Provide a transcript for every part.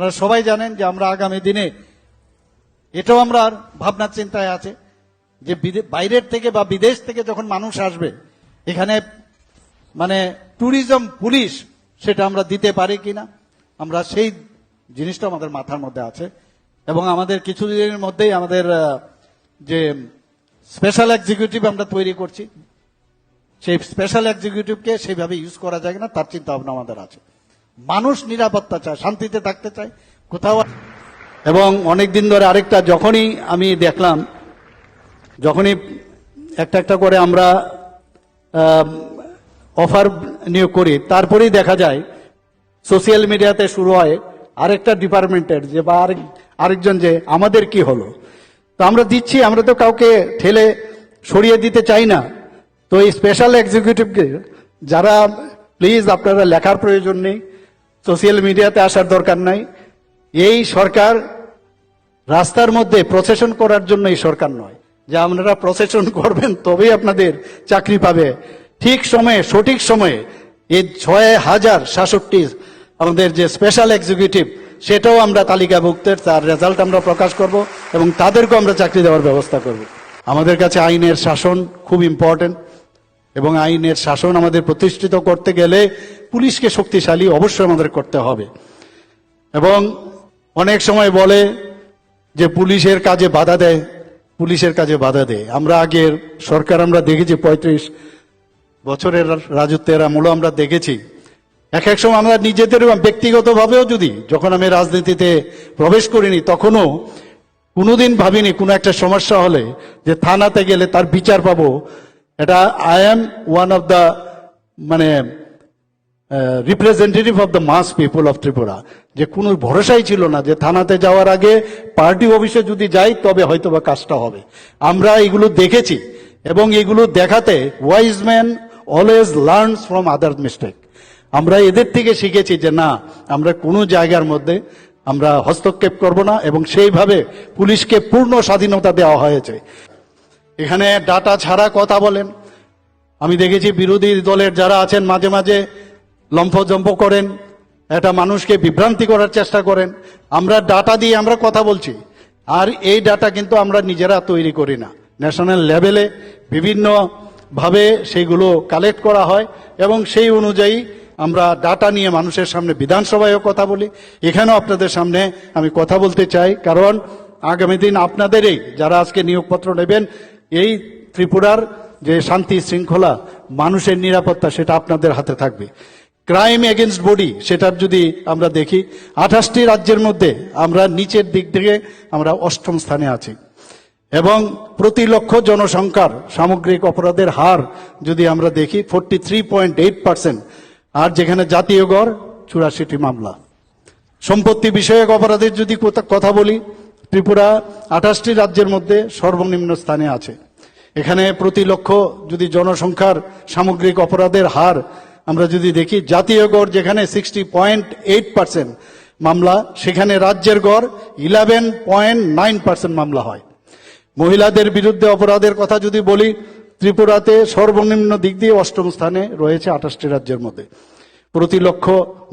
আপনারা সবাই জানেন যে আমরা আগামী দিনে, এটাও আমরা ভাবনা চিন্তায় আছে, যে বাইরের থেকে বা বিদেশ থেকে যখন মানুষ আসবে, এখানে মানে ট্যুরিজম পুলিশ সেটা আমরা দিতে পারি কিনা, আমরা সেই জিনিসটা আমাদের মাথার মধ্যে আছে। এবং আমাদের কিছুদিনের মধ্যেই আমাদের যে স্পেশাল এক্সিকিউটিভ আমরা তৈরি করছি, সেই স্পেশাল এক্সিকিউটিভকে সেইভাবে ইউজ করা যায় না তার চিন্তা ভাবনা আমাদের আছে। মানুষ নিরাপত্তা চায়, শান্তিতে থাকতে চায়, কোথাও এবং অনেক দিন ধরে আরেকটা, যখনই আমি দেখলাম, যখনই একটা একটা করে আমরা অফার নিয়োগ করি, তারপরেই দেখা যায়, সোশ্যাল মিডিয়াতে শুরু হয় আরেকটা ডিপার্টমেন্টের যে বা আরেক, আরেকজন যে, আমাদের কি হলো? তো আমরা দিচ্ছি, আমরা তো কাউকে ঠেলে সরিয়ে দিতে চাই না। তো এই স্পেশাল এক্সিকিউটিভকে যারা, প্লিজ আপনারা লেখার প্রয়োজন নেই সোশ্যাল মিডিয়াতে আসার দরকার নাই। এই সরকার রাস্তার মধ্যে প্রসেশন করার জন্য এই সরকার নয়। যে আপনারা প্রসেশন করবেন তবেই আপনাদের চাকরি পাবে। ঠিক সময়ে, সঠিক সময়ে এই ছয় হাজার সাতষট্টি আমাদের যে স্পেশাল এক্সিকিউটিভ সেটাও আমরা তালিকাভুক্তের, তার রেজাল্ট আমরা প্রকাশ করব এবং তাদেরকেও আমরা চাকরি দেওয়ার ব্যবস্থা করব। আমাদের কাছে আইনের শাসন খুব ইম্পর্টেন্ট এবং আইনের শাসন আমাদের প্রতিষ্ঠিত করতে গেলে পুলিশকে শক্তিশালী অবশ্যই আমাদের করতে হবে। এবং অনেক সময় বলে যে পুলিশের কাজে বাধা দেয়, পুলিশের কাজে বাধা দেয়। আমরা আগের সরকার আমরা দেখেছি পঁয়ত্রিশ বছরের রাজত্বের আমলও আমরা দেখেছি। এক এক সময় আমরা নিজেদের ব্যক্তিগতভাবেও যদি যখন আমি রাজনীতিতে প্রবেশ করিনি, তখনও কোনোদিন ভাবিনি কোনো একটা সমস্যা হলে যে থানাতে গেলে তার বিচার পাবো। এটা I am one of the মানে representative of the mass people of Tripura. যে কোনো ভরসাই ছিল না যে থানাতে যাওয়ার আগে পার্টি অফিসে যদি যাই, তবে হয়তো বা কাজটা হবে। আমরা এগুলো দেখেছি এবং এগুলো দেখাতে wise man always learns from other mistake আমরা এদের থেকে শিখেছি যে না, আমরা কোনো জায়গার মধ্যে আমরা হস্তক্ষেপ করব না এবং সেইভাবে পুলিশকে পূর্ণ স্বাধীনতা দেওয়া হয়েছে। এখানে ডাটা ছাড়া কথা বলেন। আমি দেখেছি বিরোধী দলের যারা আছেন মাঝে মাঝে লম্ফজম্প করেন, একটা মানুষকে বিভ্রান্তি করার চেষ্টা করেন। আমরা ডাটা দিয়ে আমরা কথা বলছি, আর এই ডাটা কিন্তু আমরা নিজেরা তৈরি করি না। ন্যাশনাল লেভেলে বিভিন্ন ভাবে সেইগুলো কালেক্ট করা হয়, এবং সেই অনুযায়ী আমরা ডাটা নিয়ে মানুষের সামনে বিধানসভায়ও কথা বলি। এখানেও আপনাদের সামনে আমি কথা বলতে চাই, কারণ আগামী দিন আপনাদেরই যারা আজকে নিয়োগপত্র নেবেন, এই ত্রিপুরার যে শান্তি শৃঙ্খলা, মানুষের নিরাপত্তা, সেটা আপনাদের হাতে থাকবে। ক্রাইম এগেনস্ট বডি, সেটার যদি আমরা দেখি, আঠাশটি রাজ্যের মধ্যে আমরা নিচের দিক থেকে আমরা অষ্টম স্থানে আছি। এবং প্রতি লক্ষ জনসংখ্যার সামগ্রিক অপরাধের হার যদি আমরা দেখি forty three point eight percent আর যেখানে জাতীয় গড়, চুরাশিটি মামলা। সম্পত্তি বিষয়ক অপরাধের যদি কথা বলি, ত্রিপুরা আঠাশটি রাজ্যের মধ্যে সর্বনিম্ন স্থানে আছে। এখানে প্রতি লক্ষ যদি জনসংখ্যার সামগ্রিক অপরাধের হার আমরা যদি দেখি, জাতীয় গড় যেখানে সিক্সটি পয়েন্ট এইট পার্সেন্ট মামলা, সেখানে রাজ্যের গড় ইলেভেন পয়েন্ট নাইন পার্সেন্ট মামলা হয়। মহিলাদের বিরুদ্ধে অপরাধের কথা যদি বলি, ত্রিপুরাতে সর্বনিম্ন দিক দিয়ে অষ্টম স্থানে রয়েছে আঠাশটি রাজ্যের মধ্যে। প্রতি লক্ষ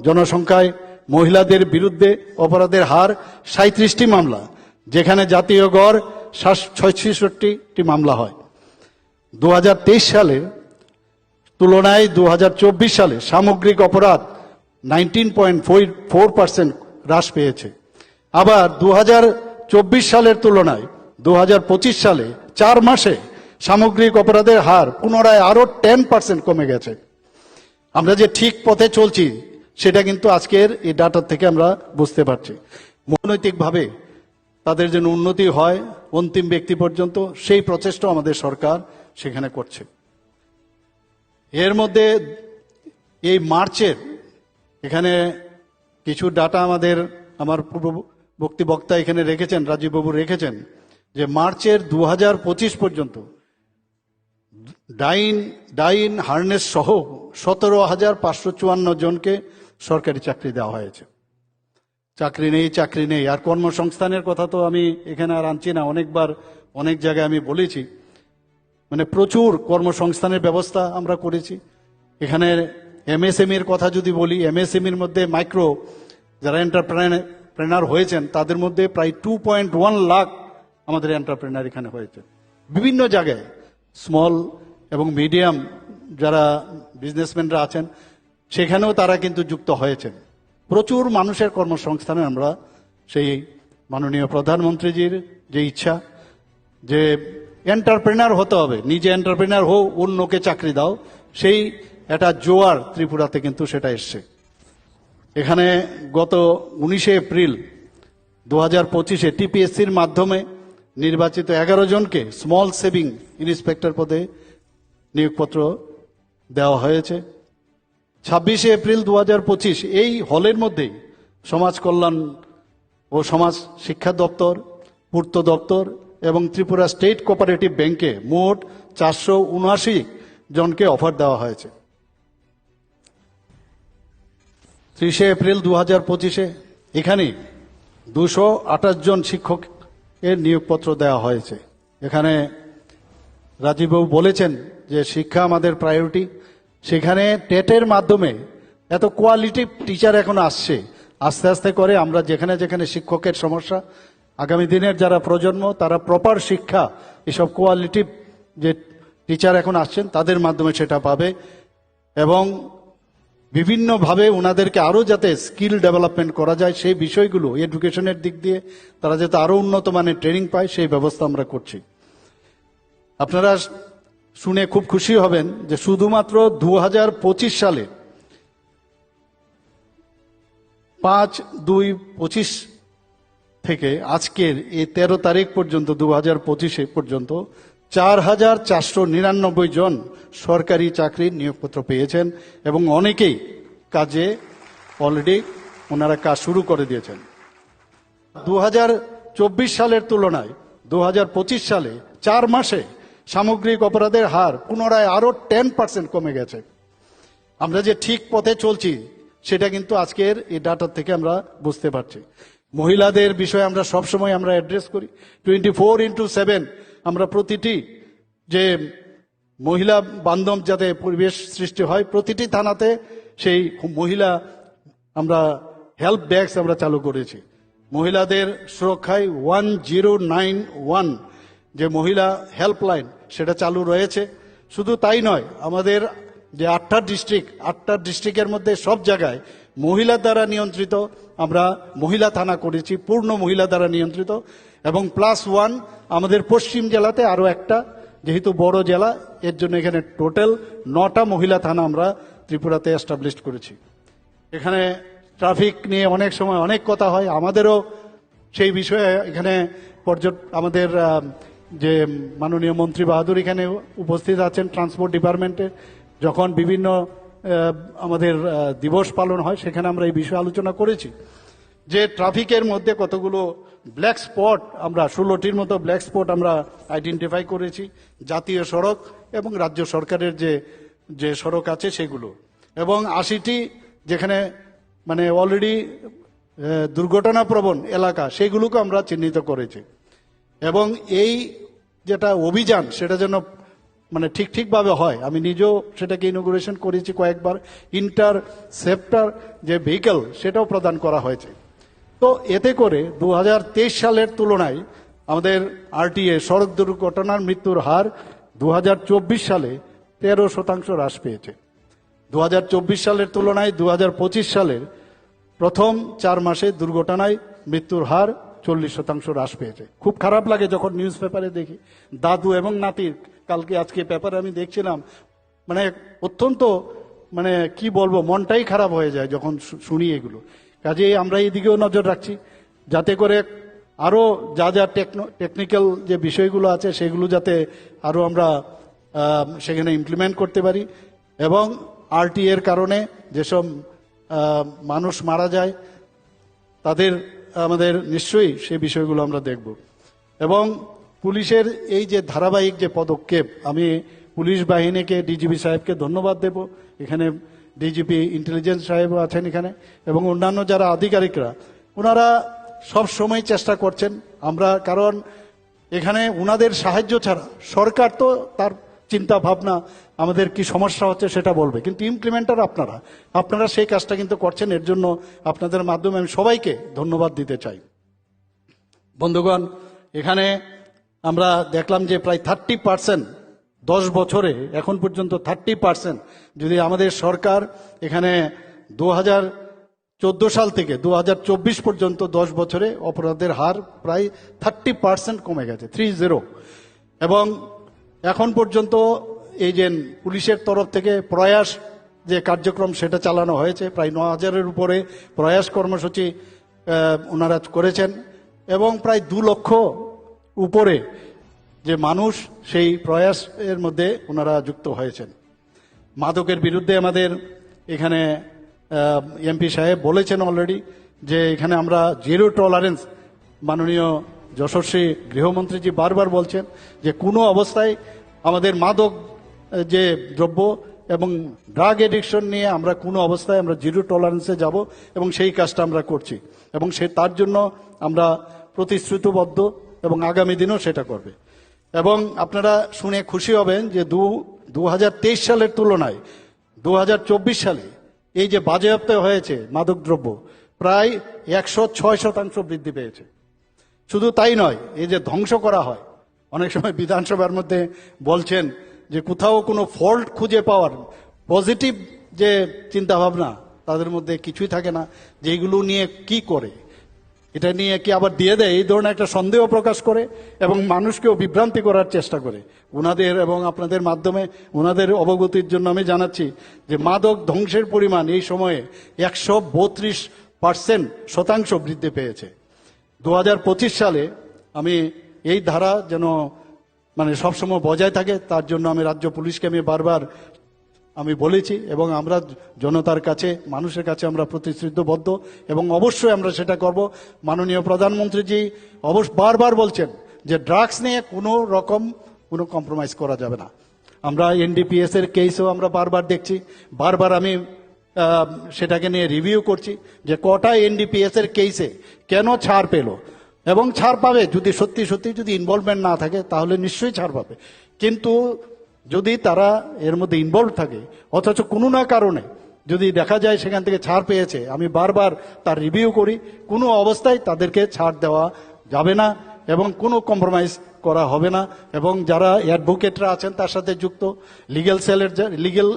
জনসংখ্যায় মহিলাদের বিরুদ্ধে অপরাধের হার সাঁত্রিশটি মামলা, যেখানে জাতীয় গড় ছয়ষট্টি মামলা হয়। দু হাজার তেইশ সালে তুলনায় দু হাজার চব্বিশ সালে সামগ্রিক অপরাধ নাইনটিন পয়েন্ট ফোর পার্সেন্ট হ্রাস পেয়েছে। আবার দু হাজার চব্বিশ সালের তুলনায় দু হাজার পঁচিশ সালে চার মাসে সামগ্রিক অপরাধের হার পুনরায় আরও টেন পার্সেন্ট কমে গেছে। আমরা যে ঠিক পথে চলছি, সেটা কিন্তু আজকের এই ডাটা থেকে আমরা বুঝতে পারছি। মনৈতিকভাবে তাদের যেন উন্নতি হয়, অন্তিম ব্যক্তি পর্যন্ত সেই প্রচেষ্টা আমাদের সরকার সেখানে করছে। এর মধ্যে এই মার্চের এখানে কিছু ডাটা আমাদের, আমার পূর্ববর্তী বক্তা এখানে রেখেছেন, রাজীববাবু রেখেছেন, যে মার্চের দু হাজার পঁচিশ পর্যন্ত ডাইন ডাইন হার্নেস সহ সতেরো হাজার পাঁচশো চুয়ান্ন জনকে সরকারি চাকরি দেওয়া হয়েছে। চাকরি নেই চাকরি নেই। আর কর্মসংস্থানের কথা তো আমি এখানে আর আনছি না। অনেকবার অনেক জায়গায় আমি বলেছি মানে প্রচুর কর্মসংস্থানের ব্যবস্থা আমরা করেছি। এখানে এমএসএমইর কথা যদি বলি এমএসএমইর মধ্যে মাইক্রো যারা এন্টারপ্রেনার এন্টারপ্রেনার হয়েছেন, তাদের মধ্যে প্রায় টু পয়েন্ট ওয়ান লাখ আমাদের এন্টারপ্রেনার এখানে হয়েছে। বিভিন্ন জায়গায় স্মল এবং মিডিয়াম যারা বিজনেসম্যানরা আছেন, সেখানেও তারা কিন্তু যুক্ত হয়েছেন। প্রচুর মানুষের কর্মসংস্থানে আমরা সেই মাননীয় প্রধানমন্ত্রীজির যে ইচ্ছা, যে এন্টারপ্রেনার হতে হবে। নিজে এন্টারপ্রেনার হও, অন্যকে চাকরি দাও। সেই একটা জোয়ার ত্রিপুরাতে কিন্তু সেটা এসছে। এখানে গত উনিশে এপ্রিল দু হাজার পঁচিশে টিপিএসসির মাধ্যমে নির্বাচিত এগারো জনকে স্মল সেভিং ইন্সপেক্টর পদে নিয়োগপত্র দেওয়া হয়েছে। ছাব্বিশে এপ্রিল দু হাজার পঁচিশ এই হলের মধ্যেই সমাজ কল্যাণ ও সমাজ শিক্ষা দপ্তর, পূর্ত দপ্তর এবং ত্রিপুরা স্টেট কোঅপারেটিভ ব্যাংকে মোট চারশো উনআশি জনকে অফার দেওয়া হয়েছে। ত্রিশে এপ্রিল দু হাজার পঁচিশে এখানে দুশো আঠাশ জন শিক্ষক এর নিয়োগপত্র দেওয়া হয়েছে। এখানে রাজীববাবু বলেছেন যে শিক্ষা আমাদের প্রায়োরিটি সেখানে টেটের মাধ্যমে এত কোয়ালিটি টিচার এখন আসছে। আস্তে আস্তে করে আমরা যেখানে যেখানে শিক্ষকের সমস্যা আগামী দিনের যারা প্রজন্ম, তারা প্রপার শিক্ষা, এসব কোয়ালিটি যে টিচার এখন আসছেন, তাদের মাধ্যমে সেটা পাবে এবং বিভিন্নভাবে ওনাদেরকে আরও যাতে স্কিল ডেভেলপমেন্ট করা যায়, সেই বিষয়গুলো এডুকেশনের দিক দিয়ে তারা যাতে আরও উন্নত মানের ট্রেনিং পায়, সেই ব্যবস্থা আমরা করছি। আপনারা শুনে খুব খুশি হবেন যে শুধুমাত্র দু হাজার পঁচিশ সালে পাঁচ দুই পঁচিশ থেকে আজকের এই তেরো তারিখ পর্যন্ত দু হাজার পঁচিশে পর্যন্ত চার হাজার চারশো নিরানব্বই জন সরকারি চাকরির নিয়োগপত্র পেয়েছেন এবং অনেকেই কাজে অলরেডি ওনারা কাজ শুরু করে দিয়েছেন। দু হাজার চব্বিশ সালের তুলনায় দু হাজার পঁচিশ সালে চার মাসে সামগ্রিক অপরাধের হার পুনরায় আরও টেন পার্সেন্ট কমে গেছে। আমরা যে ঠিক পথে চলছি, সেটা কিন্তু আজকের এই ডাটা থেকে আমরা বুঝতে পারছি। মহিলাদের বিষয়ে আমরা সবসময় আমরা অ্যাড্রেস করি। টোয়েন্টি ফোর ইন্টু সেভেন আমরা প্রতিটি যে মহিলা বান্ধব যাতে পরিবেশ সৃষ্টি হয়, প্রতিটি থানাতে সেই মহিলা আমরা হেল্প ডেস্ক আমরা চালু করেছি। মহিলাদের সুরক্ষায় ওয়ান জিরো নাইন ওয়ান যে মহিলা হেল্পলাইন সেটা চালু রয়েছে। শুধু তাই নয়, আমাদের যে আটটা ডিস্ট্রিক্ট আটটা ডিস্ট্রিক্টের মধ্যে সব জায়গায় মহিলা দ্বারা নিয়ন্ত্রিত, আমরা মহিলা থানা করেছি, পূর্ণ মহিলা দ্বারা নিয়ন্ত্রিত, এবং প্লাস ওয়ান আমাদের পশ্চিম জেলাতে আরও একটা, যেহেতু বড় জেলা, এর জন্য এখানে টোটাল নটা মহিলা থানা আমরা ত্রিপুরাতে এস্টাবলিশ করেছি। এখানে ট্রাফিক নিয়ে অনেক সময় অনেক কথা হয়, আমাদেরও সেই বিষয়ে এখানে পর্যট, আমাদের যে মাননীয় মন্ত্রী বাহাদুর এখানে উপস্থিত আছেন ট্রান্সপোর্ট ডিপার্টমেন্টে যখন বিভিন্ন আমাদের দিবস পালন হয়, সেখানে আমরা এই বিষয়ে আলোচনা করেছি। যে ট্রাফিকের মধ্যে কতগুলো ব্ল্যাক স্পট, আমরা ষোলোটির মতো ব্ল্যাক স্পট আমরা আইডেন্টিফাই করেছি, জাতীয় সড়ক এবং রাজ্য সরকারের যে যে সড়ক আছে সেগুলো। এবং আশিটি যেখানে মানে অলরেডি দুর্ঘটনা প্রবণ এলাকা, সেগুলোকে আমরা চিহ্নিত করেছি। এবং এই যেটা অভিযান, সেটা যেন মানে ঠিক ঠিকভাবে হয়। আমি নিজেও সেটাকে ইনোগ্রেশন করেছি কয়েকবার। ইন্টার সেপ্টার যে ভেহিকেল সেটাও প্রদান করা হয়েছে। তো এতে করে দু হাজার তেইশ সালের তুলনায় আমাদের আরটিএ সড়ক দুর্ঘটনার মৃত্যুর হার দু হাজার চব্বিশ সালে তেরো শতাংশ হ্রাস পেয়েছে। দু হাজার চব্বিশ সালের তুলনায় দু হাজার পঁচিশ সালের প্রথম চার মাসে দুর্ঘটনায় মৃত্যুর হার চল্লিশ শতাংশ হ্রাস পেয়েছে। খুব খারাপ লাগে যখন নিউজ পেপারে দেখি। দাদু এবং নাতির কালকে আজকে পেপারে আমি দেখছিলাম মানে অত্যন্ত মানে কি বলব, মনটাই খারাপ হয়ে যায় যখন শুনি এগুলো। কাজেই আমরা এই দিকেও নজর রাখছি, যাতে করে আরও যা যা টেকনিক্যাল যে বিষয়গুলো আছে সেগুলো যাতে আরও আমরা সেখানে ইমপ্লিমেন্ট করতে পারি এবং আরটি এর কারণে যেসব মানুষ মারা যায়, তাদের, আমাদের নিশ্চয়ই সেই বিষয়গুলো আমরা দেখব। এবং পুলিশের এই যে ধারাবাহিক যে পদক্ষেপ, আমি পুলিশ বাহিনীকে, ডিজিপি সাহেবকে ধন্যবাদ দেব। এখানে ডিজিপি ইন্টেলিজেন্স সাহেবও আছেন এখানে এবং অন্যান্য যারা আধিকারিকরা, ওনারা সব সময় চেষ্টা করছেন। আমরা, কারণ এখানে ওনাদের সাহায্য ছাড়া সরকার তো তার চিন্তা ভাবনা, আমাদের কি সমস্যা হচ্ছে সেটা বলবে। কিন্তু ইমপ্লিমেন্টার আপনারা আপনারা সেই কাজটা কিন্তু করছেন। এর জন্য আপনাদের মাধ্যমে আমি সবাইকে ধন্যবাদ দিতে চাই। বন্ধুগণ, এখানে আমরা দেখলাম যে প্রায় থার্টি পার্সেন্ট দশ বছরে এখন পর্যন্ত থার্টি পার্সেন্ট যদি আমাদের সরকার এখানে দু হাজার চোদ্দ সাল থেকে দু হাজার চব্বিশ পর্যন্ত দশ বছরে অপরাধের হার প্রায় থার্টি পার্সেন্ট কমে গেছে থ্রি জিরো এবং এখন পর্যন্ত এই যে পুলিশের তরফ থেকে প্রয়াস যে কার্যক্রম সেটা চালানো হয়েছে, প্রায় ন হাজারের উপরে প্রয়াস কর্মসূচি ওনারা করেছেন এবং প্রায় দু লক্ষ উপরে যে মানুষ, সেই প্রয়াস এর মধ্যে ওনারা যুক্ত হয়েছেন। মাদকের বিরুদ্ধে আমাদের এখানে এমপি সাহেব বলেছেন অলরেডি যে এখানে আমরা জিরো টলারেন্স মাননীয় যশস্বী গৃহমন্ত্রীজি বারবার বলছেন যে কোনো অবস্থায় আমাদের মাদক যে দ্রব্য এবং ড্রাগ এডিকশন নিয়ে আমরা কোনো অবস্থায় আমরা জিরো টলারেন্সে যাব এবং সেই কাজটা আমরা করছি। এবং সে, তার জন্য আমরা প্রতিশ্রুতিবদ্ধ এবং আগামী দিনও সেটা করবে। এবং আপনারা শুনে খুশি হবেন যে দু দু সালের তুলনায় দু হাজার চব্বিশ সালে এই যে বাজেয়াপ্ত হয়েছে মাদকদ্রব্য প্রায় একশো ছয় শতাংশ বৃদ্ধি পেয়েছে। শুধু তাই নয়, এই যে ধ্বংস করা হয়, অনেক সময় বিধানসভার মধ্যে বলছেন যে কোথাও কোনো ফল্ট খুঁজে পাওয়ার পজিটিভ যে চিন্তা ভাবনা তাদের মধ্যে কিছুই থাকে না, যে এগুলো নিয়ে কি করে? এটা নিয়ে কি আবার দিয়ে দেয়? এই ধরনের একটা সন্দেহ প্রকাশ করে এবং মানুষকেও বিভ্রান্তি করার চেষ্টা করে। ওনাদের এবং আপনাদের মাধ্যমে ওনাদের অবগতির জন্য আমি জানাচ্ছি যে মাদক ধ্বংসের পরিমাণ এই সময়ে একশো বত্রিশ পার্সেন্ট শতাংশ বৃদ্ধি পেয়েছে। দু হাজার পঁচিশ সালে আমি এই ধারা যেন মানে সবসময় বজায় থাকে, তার জন্য আমি রাজ্য পুলিশকে আমি বারবার আমি বলেছি এবং আমরা জনতার কাছে, মানুষের কাছে আমরা প্রতিশ্রুতিবদ্ধ এবং অবশ্যই আমরা সেটা করব। মাননীয় প্রধানমন্ত্রীজি অবশ্য বারবার বলছেন যে ড্রাগস নিয়ে কোনো রকম, কোনো কম্প্রোমাইজ করা যাবে না। আমরা এনডিপিএস এর কেসও আমরা বারবার দেখছি। বারবার আমি সেটাকে নিয়ে রিভিউ করছি যে কটা এনডিপিএস এর কেসে কেন ছাড় পেল এবং ছাড় পাবে? যদি সত্যি সত্যি যদি ইনভলভমেন্ট না থাকে, তাহলে নিশ্চয়ই ছাড় পাবে। কিন্তু যদি তারা এর মধ্যে ইনভলভ থাকে, অথচ কোনো না কারণে যদি দেখা যায় সেখান থেকে ছাড় পেয়েছে, আমি বারবার তার রিভিউ করি, কোনো অবস্থায় তাদেরকে ছাড় দেওয়া যাবে না এবং কোনো কম্প্রোমাইজ করা হবে না এবং যারা অ্যাডভোকেটরা আছেন তার সাথে যুক্ত লিগেল সেলের লিগেল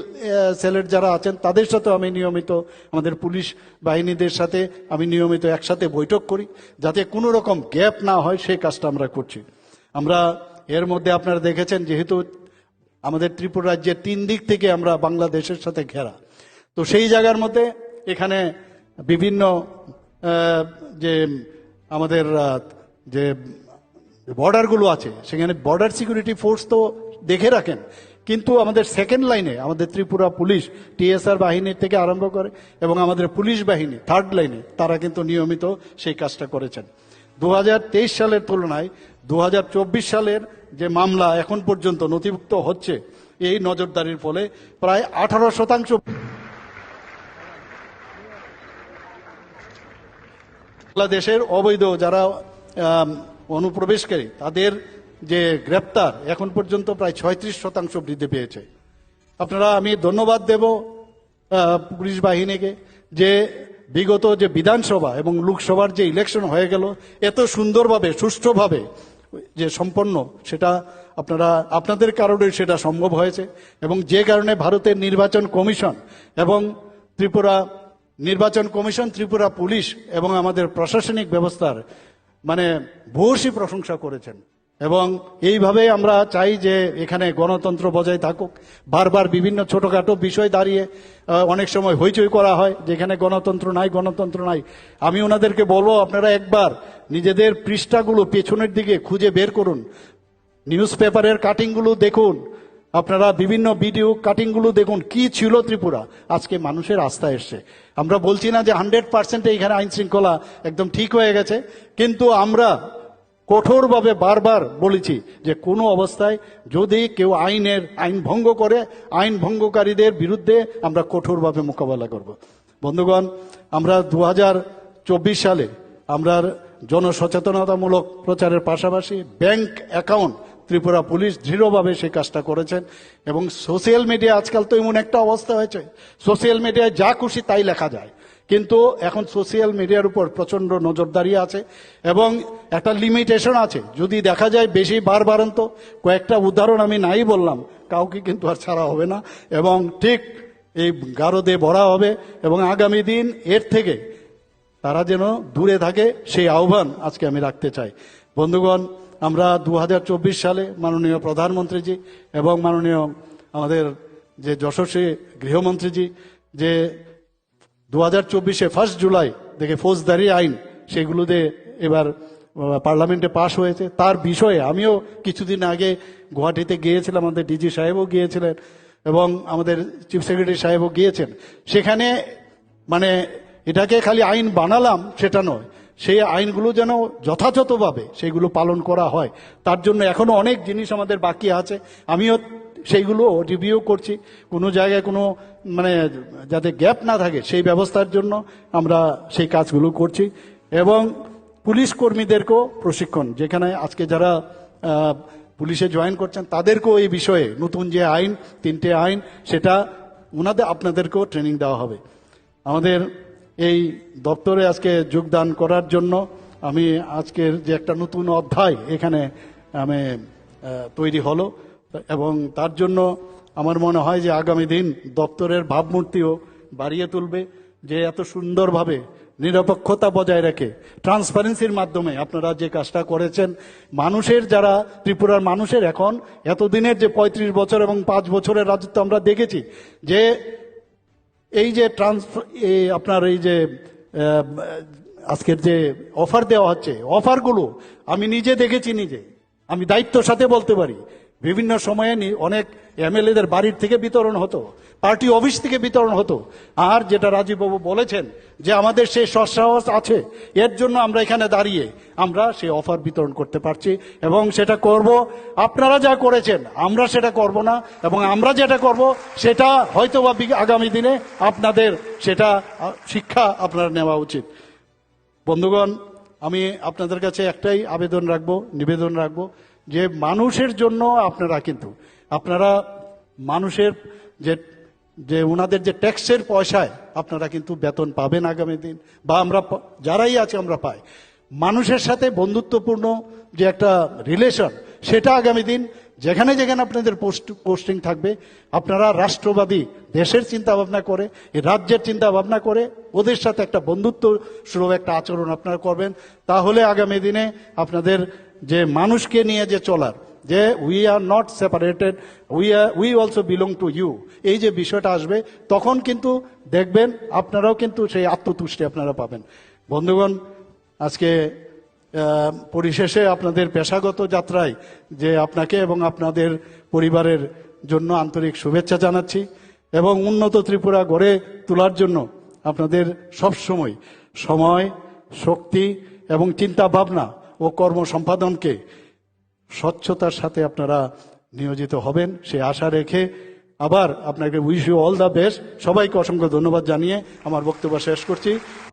সেলের যারা আছেন তাদের সাথেও আমি নিয়মিত, আমাদের পুলিশ বাহিনীদের সাথে আমি নিয়মিত একসাথে বৈঠক করি, যাতে কোনো রকম গ্যাপ না হয় সেই কাজটা আমরা করছি। আমরা এর মধ্যে আপনারা দেখেছেন, যেহেতু আমাদের ত্রিপুরা রাজ্যের তিন দিক থেকে আমরা বাংলাদেশের সাথে ঘেরা। তো সেই জায়গার মধ্যে এখানে বিভিন্ন যে আমাদের যে বর্ডারগুলো আছে, সেখানে বর্ডার সিকিউরিটি ফোর্স তো দেখে রাখেন। কিন্তু আমাদের সেকেন্ড লাইনে আমাদের ত্রিপুরা পুলিশ, টিএসআর বাহিনীর থেকে আরম্ভ করে এবং আমাদের পুলিশ বাহিনী, থার্ড লাইনে, তারা কিন্তু নিয়মিত সেই কাজটা করেছেন। দু হাজার তেইশ সালের তুলনায় দু হাজার চব্বিশ সালের যে মামলা এখন পর্যন্ত নথিভুক্ত হচ্ছে, এই নজরদারির ফলে প্রায় আঠারো শতাংশ বাংলাদেশের অবৈধ যারা অনুপ্রবেশকারী, তাদের যে গ্রেপ্তার এখন পর্যন্ত প্রায় ছয়ত্রিশ শতাংশ বৃদ্ধি পেয়েছে। আপনারা, আমি ধন্যবাদ দেব পুলিশ বাহিনীকে যে বিগত যে বিধানসভা এবং লোকসভার যে ইলেকশন হয়ে গেল, এত সুন্দরভাবে, সুষ্ঠুভাবে যে সম্পন্ন, সেটা আপনারা, আপনাদের কারণে সেটা সম্ভব হয়েছে। এবং যে কারণে ভারতের নির্বাচন কমিশন এবং ত্রিপুরা নির্বাচন কমিশন, ত্রিপুরা পুলিশ এবং আমাদের প্রশাসনিক ব্যবস্থার মানে ভূয়সী প্রশংসা করেছেন। এবং এইভাবে আমরা চাই যে এখানে গণতন্ত্র বজায় থাকুক। বারবার বিভিন্ন ছোটখাটো বিষয় দাঁড়িয়ে অনেক সময় হইচই করা হয়, যেখানে গণতন্ত্র নাই গণতন্ত্র নাই। আমি ওনাদেরকে বলব, আপনারা একবার নিজেদের পৃষ্ঠাগুলো পেছনের দিকে খুঁজে বের করুন। নিউজ পেপারের কাটিংগুলো দেখুন। আপনারা বিভিন্ন ভিডিও কাটিংগুলো দেখুন, কি ছিল ত্রিপুরা। আজকে মানুষের আস্থা এসছে। আমরা বলছি না যে হান্ড্রেড পার্সেন্টে এখানে আইন শৃঙ্খলা একদম ঠিক হয়ে গেছে, কিন্তু আমরা কঠোরভাবে বারবার বলেছি যে কোনো অবস্থায় যদি কেউ আইনের, আইন ভঙ্গ করে, আইন ভঙ্গকারীদের বিরুদ্ধে আমরা কঠোরভাবে মোকাবেলা করব। বন্ধুগণ, আমরা দু হাজার চব্বিশ সালে আমরা জনসচেতনতামূলক প্রচারের পাশাপাশি ব্যাংক অ্যাকাউন্ট, ত্রিপুরা পুলিশ দৃঢ়ভাবে সেই কাজটা করেছেন এবং সোশ্যাল মিডিয়া আজকাল তো এমন একটা অবস্থা হয়েছে, সোশ্যাল মিডিয়ায় যা খুশি তাই লেখা যায়। কিন্তু এখন সোশ্যাল মিডিয়ার উপর প্রচণ্ড নজরদারি আছে এবং একটা লিমিটেশন আছে। যদি দেখা যায় বেশি বার বারবারন্ত কয়েকটা উদাহরণ আমি নাই বললাম, কাউকে কিন্তু আর ছাড়া হবে না। এবং ঠিক এই গারদে ভরা হবে এবং আগামী দিন এর থেকে তারা যেন দূরে থাকে, সেই আহ্বান আজকে আমি রাখতে চাই। বন্ধুগণ, আমরা দু হাজার চব্বিশ সালে মাননীয় প্রধানমন্ত্রীজি এবং মাননীয় আমাদের যে যশস্বী গৃহমন্ত্রীজি, যে দু হাজার চব্বিশে ফার্স্ট জুলাই দেখে ফৌজদারি আইন সেগুলোতে এবার পার্লামেন্টে পাশ হয়েছে। তার বিষয়ে আমিও কিছুদিন আগে গুয়াহাটিতে গিয়েছিলাম, আমাদের ডিজি সাহেবও গিয়েছিলেন এবং আমাদের চিফ সেক্রেটারি সাহেবও গিয়েছেন। সেখানে মানে এটাকে খালি আইন বানালাম, সেটা নয়। সেই আইনগুলো যেন যথাযথভাবে সেগুলো পালন করা হয়, তার জন্য এখনও অনেক জিনিস আমাদের বাকি আছে। আমিও সেইগুলো রিভিউ করছি। কোনো জায়গায় কোনো মানে যাতে গ্যাপ না থাকে, সেই ব্যবস্থার জন্য আমরা সেই কাজগুলো করছি। এবং পুলিশ কর্মীদেরকেও প্রশিক্ষণ, যেখানে আজকে যারা পুলিশে জয়েন করছেন, তাদেরকেও এই বিষয়ে নতুন যে আইন, তিনটে আইন, সেটা ওনাদের আপনাদেরকেও ট্রেনিং দেওয়া হবে। আমাদের এই দপ্তরে আজকে যোগদান করার জন্য আমি আজকের যে একটা নতুন অধ্যায় এখানে আমি তৈরি হলো। এবং তার জন্য আমার মনে হয় যে আগামী দিন দপ্তরের ভাবমূর্তিও বাড়িয়ে তুলবে যে এত সুন্দরভাবে নিরপেক্ষতা বজায় রেখে ট্রান্সপারেন্সির মাধ্যমে আপনারা যে কাজটা করেছেন, মানুষের যারা, ত্রিপুরার মানুষের এখন এতদিনের যে পঁয়ত্রিশ বছর এবং পাঁচ বছরের রাজত্ব আমরা দেখেছি যে এই যে ট্রান্সফার আপনার এই যে আজকের যে অফার দেওয়া হচ্ছে অফারগুলো আমি নিজে দেখেছি নিজে। আমি দায়িত্বর সাথে বলতে পারি। বিভিন্ন সময়ে অনেক এমএলএদের বাড়ির থেকে বিতরণ হতো, পার্টি অফিস থেকে বিতরণ হতো। আর যেটা রাজীববাবু বলেছেন যে আমাদের সেই সৎসাহস আছে, এর জন্য আমরা এখানে দাঁড়িয়ে আমরা সেই অফার বিতরণ করতে পারছি এবং সেটা করব। আপনারা যা করেছেন, আমরা সেটা করব না এবং আমরা যেটা করব, সেটা হয়তো বা আগামী দিনে আপনাদের সেটা শিক্ষা আপনারা নেওয়া উচিত। বন্ধুগণ, আমি আপনাদের কাছে একটাই আবেদন রাখব, নিবেদন রাখব। যে মানুষের জন্য আপনারা কিন্তু, আপনারা মানুষের যে যে ওনাদের যে ট্যাক্সের পয়সায় আপনারা কিন্তু বেতন পাবেন আগামী দিন, বা আমরা যারাই আছে আমরা পাই। মানুষের সাথে বন্ধুত্বপূর্ণ যে একটা রিলেশন সেটা আগামী দিন যেখানে যেখানে আপনাদের পোস্ট পোস্টিং থাকবে, আপনারা রাষ্ট্রবাদী দেশের চিন্তা ভাবনা করে, রাজ্যের চিন্তা ভাবনা করে, ওদের সাথে একটা বন্ধুত্ব সুলভ একটা আচরণ আপনারা করবেন। তাহলে আগামী দিনে আপনাদের যে মানুষকে নিয়ে যে চলার, যে we are not separated we are we also belong to you এই যে বিষয়টা আসবে, তখন কিন্তু দেখবেন আপনারাও কিন্তু সেই আত্মতুষ্টি আপনারা পাবেন। বন্ধুগণ, আজকে পরিশেষে আপনাদের পেশাগত যাত্রায় যে আপনাকে এবং আপনাদের পরিবারের জন্য আন্তরিক শুভেচ্ছা জানাচ্ছি এবং উন্নত ত্রিপুরা গড়ে তোলার জন্য আপনাদের সব সময় সময় শক্তি এবং চিন্তা ভাবনা ও কর্ম সম্পাদনকে স্বচ্ছতার সাথে আপনারা নিয়োজিত হবেন, সে আশা রেখে আবার আপনাকে wish you all the best সবাইকে অসংখ্য ধন্যবাদ জানিয়ে আমার বক্তব্য শেষ করছি।